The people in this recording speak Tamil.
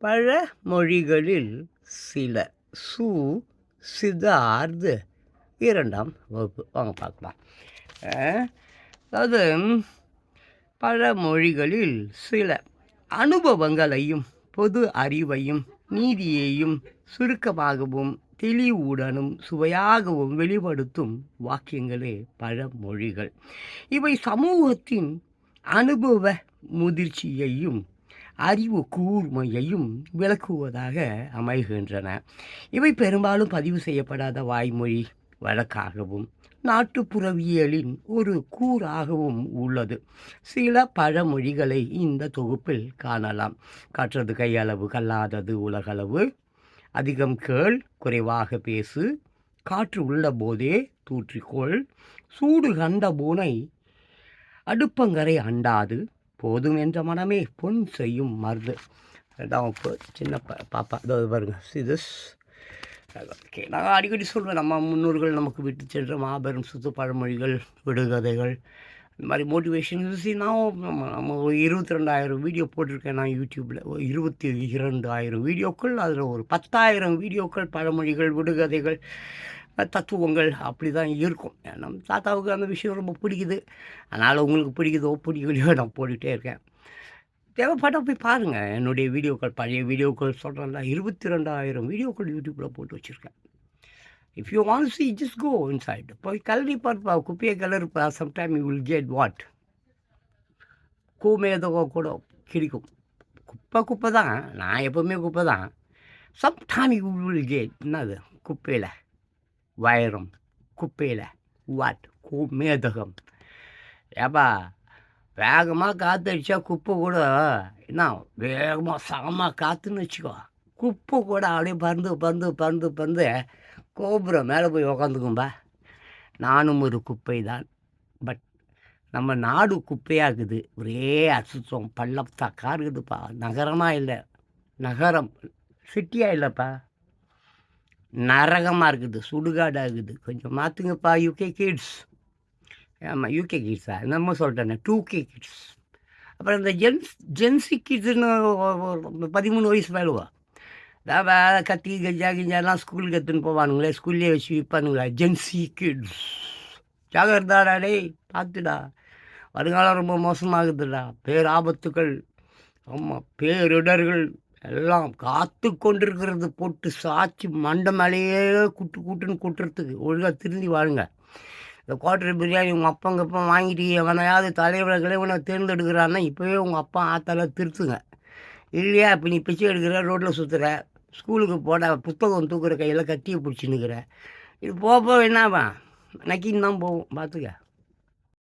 பழமொழிகளில் சில சு சிதார்து. இரண்டாம் வகுப்பு. வாங்க பார்க்கலாம். அஹ், அதாவது பழமொழிகளில் சில அனுபவங்களையும் பொது அறிவையும் நீதியையும் சுருக்கமாகவும் தெளிவுடனும் சுவையாகவும் வெளிப்படுத்தும் வாக்கியங்களே பழமொழிகள். இவை சமூகத்தின் அனுபவ முதிர்ச்சியையும் அறிவு கூர்மையையும் விளக்குவதாக அமைகின்றன. இவை பெரும்பாலும் பதிவு செய்யப்படாத வாய்மொழி வழக்காகவும் நாட்டுப்புறவியலின் ஒரு கூறாகவும் உள்ளது. சில பழமொழிகளை இந்த தொகுப்பில் காணலாம். கற்றது கையளவு கல்லாதது உலகளவு அதிகம் கேள் குறைவாக பேசு காற்று உள்ள போதே தூற்றிக்கொள் சூடு கண்ட பூனை அடுப்பங்கரை அண்டாது போதும் என்ற மனமே பொன் செய்யும் மருது. ரெண்டாம் வகுப்பு சின்ன பா பாப்பா. அதாவது பாருங்க சிதஸ் ஓகே. நான் அடிக்கடி சொல்வேன் நம்ம முன்னோர்கள் நமக்கு விட்டு சென்ற மாபெரும் சுத்து பழமொழிகள் விடுகதைகள் இந்த மாதிரி மோட்டிவேஷன் நான் நம்ம நம்ம ஒரு இருபத்தி ரெண்டாயிரம் வீடியோ போட்டிருக்கேன் நான் யூடியூப்பில் இருபத்தி இரண்டு ஆயிரம் வீடியோக்கள் அதில் ஒரு பத்தாயிரம் வீடியோக்கள் பழமொழிகள் விடுகதைகள் தத்துவங்கள் அப்படி தான் இருக்கும். நம்ம தாத்தாவுக்கு அந்த விஷயம் ரொம்ப பிடிக்குது. அதனால் உங்களுக்கு பிடிக்குதோ பிடிக்கலையோ நான் போட்டுகிட்டே இருக்கேன். தேவைப்பட்ட போய் பாருங்கள் என்னுடைய வீடியோக்கள் பழைய வீடியோக்கள் சொல்கிறேன்ல இருபத்தி ரெண்டாயிரம் வீடியோக்கள் யூடியூப்பில் போட்டு வச்சுருக்கேன். If you want see just go inside போய் கல்வி பார்ப்பா. குப்பையை கலருப்பா sometime you will get what கூமேதோ கூட கிடைக்கும். குப்பை குப்பை தான் நான் எப்போவுமே குப்பை தான் சம்டைம் யூ வில் கெட் என்னது? குப்பையில். வைரம் குப்பையில். வாட் கூமேதகம் ஏப்பா வேகமாக காற்றடிச்சா குப்பை கூட என்ன வேகமாக சமமாக காற்றுன்னு வச்சுக்கோ. குப்பை கூட அப்படியே பறந்து பறந்து பறந்து பறந்து கோபுரம் மேலே போய் உக்காந்துக்கும்பா. நானும் ஒரு குப்பை தான் பட் நம்ம நாடு குப்பையாகுது ஒரே அசுத்தம் பள்ளத்தாக்கா இருக்குதுப்பா. நகரமாக இல்லை. நகரம் சிட்டியாக இல்லைப்பா. நரகமாக இருக்குது சுடுகாடாக இருக்குது கொஞ்சம் மாற்றுங்கப்பா யூகே கிட்ஸ் ஆமாம் யூகே கிட்ஸா நம்ம சொல்லிட்டேனே டூ கே கிட்ஸ் அப்புறம் இந்த ஜென்ஸ் ஜென்சி கிட்ஸுன்னு பதிமூணு வயசு மேலுவா? அதான் கத்தி கஞ்சா கிஞ்சாலாம் ஸ்கூலுக்கு எடுத்துன்னு போவானுங்களே ஸ்கூல்லேயே வச்சு விற்பானுங்களே ஜென்சி கிட்ஸ் ஜாகிரதாடா டேய் பார்த்துடா. வருங்காலம் ரொம்ப மோசமாகுதுடா. பேராபத்துக்கள் ஆமாம் பேரிடர்கள் எல்லாம் காத்து கொண்டிருக்கிறது போட்டு சாட்சி மண்டை மேலேயே குட்டு குட்டுன்னு கூட்டுறதுக்கு. ஒழுங்காக திருந்தி வாழுங்க. இந்த குவார்டர் பிரியாணி உங்கள் அப்பங்க அப்பா வாங்கிட்டு எவனையாவது தலைவரை கிளைவனை தேர்ந்தெடுக்கிறான்னா இப்போவே உங்கள் அப்பா ஆத்தால திருத்துங்க. இல்லையா? இப்போ நீ பிச்சை எடுக்கிற ரோட்டில் சுற்றுற ஸ்கூலுக்கு போட புத்தகம் தூக்குற கையில் கட்டியை பிடிச்சின்னுக்கிற இது போக போக என்னாவா நக்கின்னு தான் போவோம் பார்த்துக்க